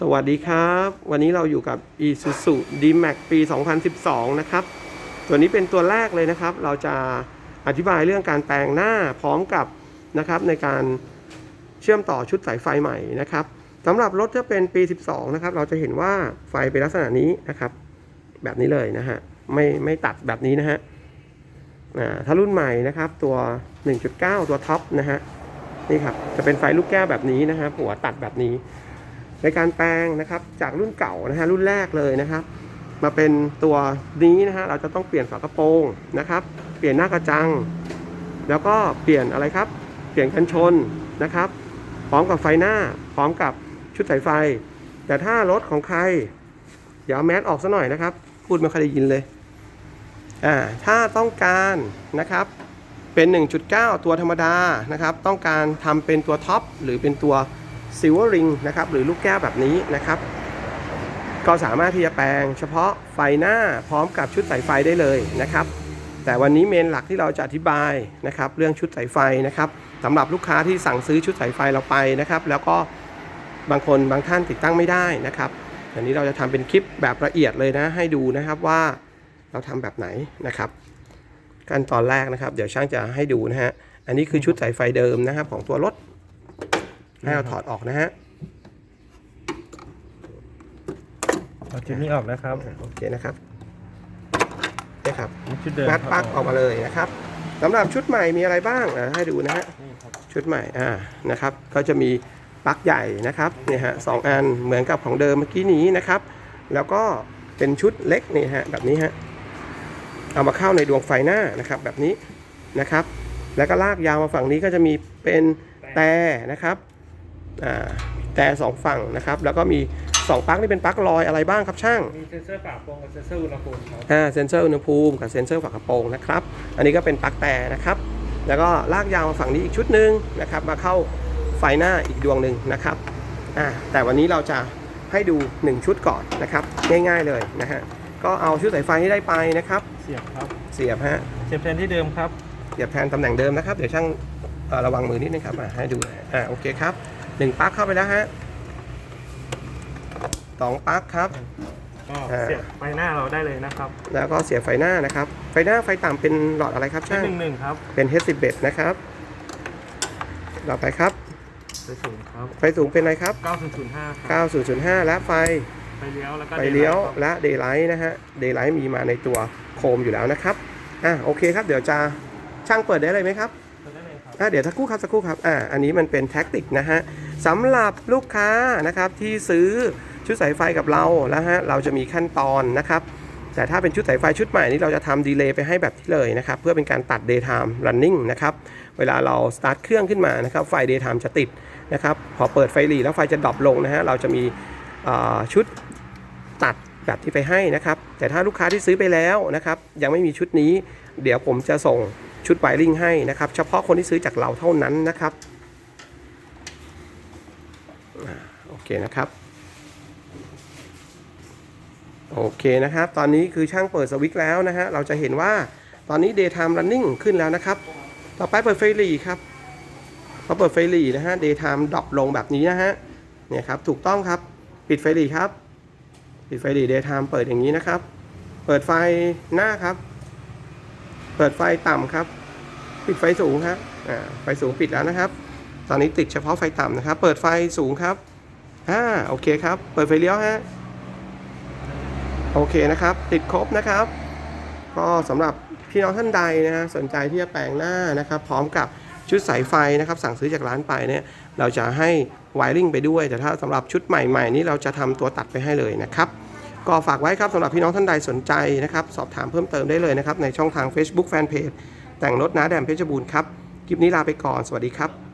สวัสดีครับ วันนี้เราอยู่กับ Isuzu D-Max ปี 2012 นะครับ ตัวนี้เป็นตัวแรกเลยนะครับ เราจะอธิบายเรื่องการแปลงหน้าพร้อมกับนะครับในการเชื่อมต่อชุดสายไฟใหม่นะครับสำหรับรถจะเป็นปี 12 นะครับ เราจะเห็นว่าไฟเป็นลักษณะนี้นะครับ แบบนี้เลยนะฮะ ไม่ไม่ตัดแบบนี้นะฮะอ่าถ้ารุ่นใหม่นะครับตัว 1.9 ตัวท็อปนะฮะนี่ครับจะเป็นไฟลูกแก้วแบบนี้นะฮะหัวตัดแบบนี้ ในการแปลงนะครับจากรุ่นเก่านะฮะรุ่นแรกเลยนะครับ มาเป็นตัวนี้นะฮะเราจะต้องเปลี่ยนฝากระโปรงนะครับ เปลี่ยนหน้ากระจัง แล้วก็เปลี่ยนอะไรครับ เปลี่ยนกันชนนะครับ พร้อมกับไฟหน้า พร้อมกับชุดสายไฟ แต่ถ้ารถของใครเดี๋ยวเอาแมสออกซะหน่อยนะครับ พูดไม่ค่อยได้ยินเลยอ่าถ้าต้องการนะครับเป็น 1.9 ตัวธรรมดานะครับ ต้องการทำเป็นตัวท็อปหรือเป็นตัว ซิลเวอร์ริงนะครับหรือลูกแก้วแบบนี้นะครับก็สามารถที่จะแปลงเฉพาะไฟหน้าพร้อมกับชุดสายไฟได้เลยนะครับ แต่วันนี้เมนหลักที่เราจะอธิบายนะครับ เรื่องชุดสายไฟนะครับสำหรับลูกค้าที่สั่งซื้อชุดสายไฟเราไปนะครับ แล้วก็บางคนบางท่านติดตั้งไม่ได้นะครับอันนี้เราจะทำเป็นคลิปแบบละเอียดเลยนะ ให้ดูนะครับว่าเราทำแบบไหนนะครับ ขั้นตอนแรกนะครับ เดี๋ยวช่างจะให้ดูนะฮะอันนี้คือชุดสายไฟเดิมนะครับ ของตัวรถ ให้เราถอดออกนะฮะเอาชุดนี้ออกนะครับโอเคนะครับนี่ครับนี่ชุดเดิมงัดปลั๊กออกมาเลยนะครับสำหรับชุดใหม่มีอะไรบ้างอะให้ดูนะฮะนี่ครับชุดใหม่อ่านะครับ ก็จะมีปลั๊กใหญ่นะครับเนี่ยฮะสองอันเหมือนกับของเดิมเมื่อกี้นี้นะครับ แล้วก็เป็นชุดเล็กนี่ฮะแบบนี้ฮะเอามาเข้าในดวงไฟหน้านะครับ แบบนี้นะครับ แล้วก็ลากยาวมาฝั่งนี้ก็จะมีเป็นแต่นะครับอ่า แต่สองฝั่งนะครับ แล้วก็มีสองปลั๊กนี่เป็นปลั๊กลอยอะไรบ้างครับช่าง มีเซนเซอร์ฝาโปรงกับเซนเซอร์อุณหภูมิครับอ่าเซนเซอร์อุณหภูมิกับเซนเซอร์ฝากระโปรงนะครับ อันนี้ก็เป็นปลั๊กแต่นะครับ แล้วก็ลากยาวมาฝั่งนี้อีกชุดหนึ่งนะครับ มาเข้าไฟหน้าอีกดวงหนึ่งนะครับอ่าแต่วันนี้เราจะให้ดู 1 ชุดก่อนนะครับ ง่ายๆเลยนะฮะก็เอาชุดสายไฟที่ได้ไปนะครับ เสียบครับ เสียบฮะเสียบแทนที่เดิมครับเสียบแทนตำแหน่งเดิมนะครับ เดี๋ยวช่างเอ่อระวังมือนิดนึงครับอ่าให้ดูอ่าโอเคครับ หนึ่งปลั๊กเข้าไปแล้วฮะสองปลั๊กครับ ก็อ่า เสียบไฟหน้าเราได้เลยนะครับแล้วก็เสียบไฟหน้านะครับ ไฟหน้าไฟต่ำเป็นหลอดอะไรครับชุดช่างหนึ่งหนึ่งครับเป็น H11 นะครับต่อไปครับไฟสูงครับไฟสูงเป็นอะไรครับ9005ครับ9005 และไฟไฟเลี้ยวแล้วก็ไฟเลี้ยวดและ Daylight นะฮะ Daylight มีมาในตัวโคมอยู่แล้วนะครับ อะโอเคครับ เดี๋ยวจะช่างเปิดได้เลยไหมครับได้ เลยครับอะเดี๋ยวสักครู่ครับสักครู่ครับอะอันนี้มันเป็นแท็กติกนะฮะสำหรับลูกค้านะครับที่ซื้อชุดสายไฟกับเราแล้วฮะเราจะมีขั้นตอนนะครับ แต่ถ้าเป็นชุดสายไฟชุดใหม่นี้เราจะทำดีเลย์ไปให้แบบที่เลยนะครับ เพื่อเป็นการตัด daytime running นะครับ เวลาเราสตาร์ทเครื่องขึ้นมานะครับ ไฟ daytime จะติดนะครับ พอเปิดไฟหลีแล้วไฟจะดรอปลงนะฮะเราจะมีชุดตัดแบบที่ไปให้นะครับ แต่ถ้าลูกค้าที่ซื้อไปแล้วนะครับ ยังไม่มีชุดนี้ เดี๋ยวผมจะส่ง ชุดไวริงให้นะครับ เฉพาะคนที่ซื้อจากเราเท่านั้นนะครับโอเคนะครับโอเคนะครับ ตอนนี้คือช่างเปิดสวิตช์แล้วนะฮะ เราจะเห็นว่าตอนนี้ daytime running ขึ้นแล้วนะครับ ต่อไปเปิดไฟหลีครับพอเปิดไฟหลีนะฮะ daytime ดรอปลงแบบนี้นะฮะ เนี่ยครับ ถูกต้องครับ ปิดไฟหลีครับ ปิดไฟหลี daytime เปิดอย่างนี้นะครับ เปิดไฟหน้าครับ เปิดไฟต่ำครับ ปิดไฟสูงครับอ่าไฟสูงปิดแล้วนะครับ ตอนนี้ติดเฉพาะไฟต่ำนะครับ เปิดไฟสูงครับอ่าโอเคครับ เปิดไฟเลี้ยวฮะโอเคนะครับ ติดครบนะครับ ก็สำหรับพี่น้องท่านใดนะฮะสนใจที่จะแปลงหน้านะครับ พร้อมกับชุดสายไฟนะครับ สั่งซื้อจากร้านไปเนี่ยเราจะให้ไวริงไปด้วย แต่ถ้าสำหรับชุดใหม่ๆนี้เราจะทำตัวตัดไปให้เลยนะครับ ก็ฝากไว้ครับสำหรับพี่น้องท่านใดสนใจนะครับ สอบถามเพิ่มเติมได้เลยนะครับ ในช่องทาง Facebook Fanpage แต่งรถน้าแดมเพชรบูรณ์ครับ คลิปนี้ลาไปก่อน สวัสดีครับ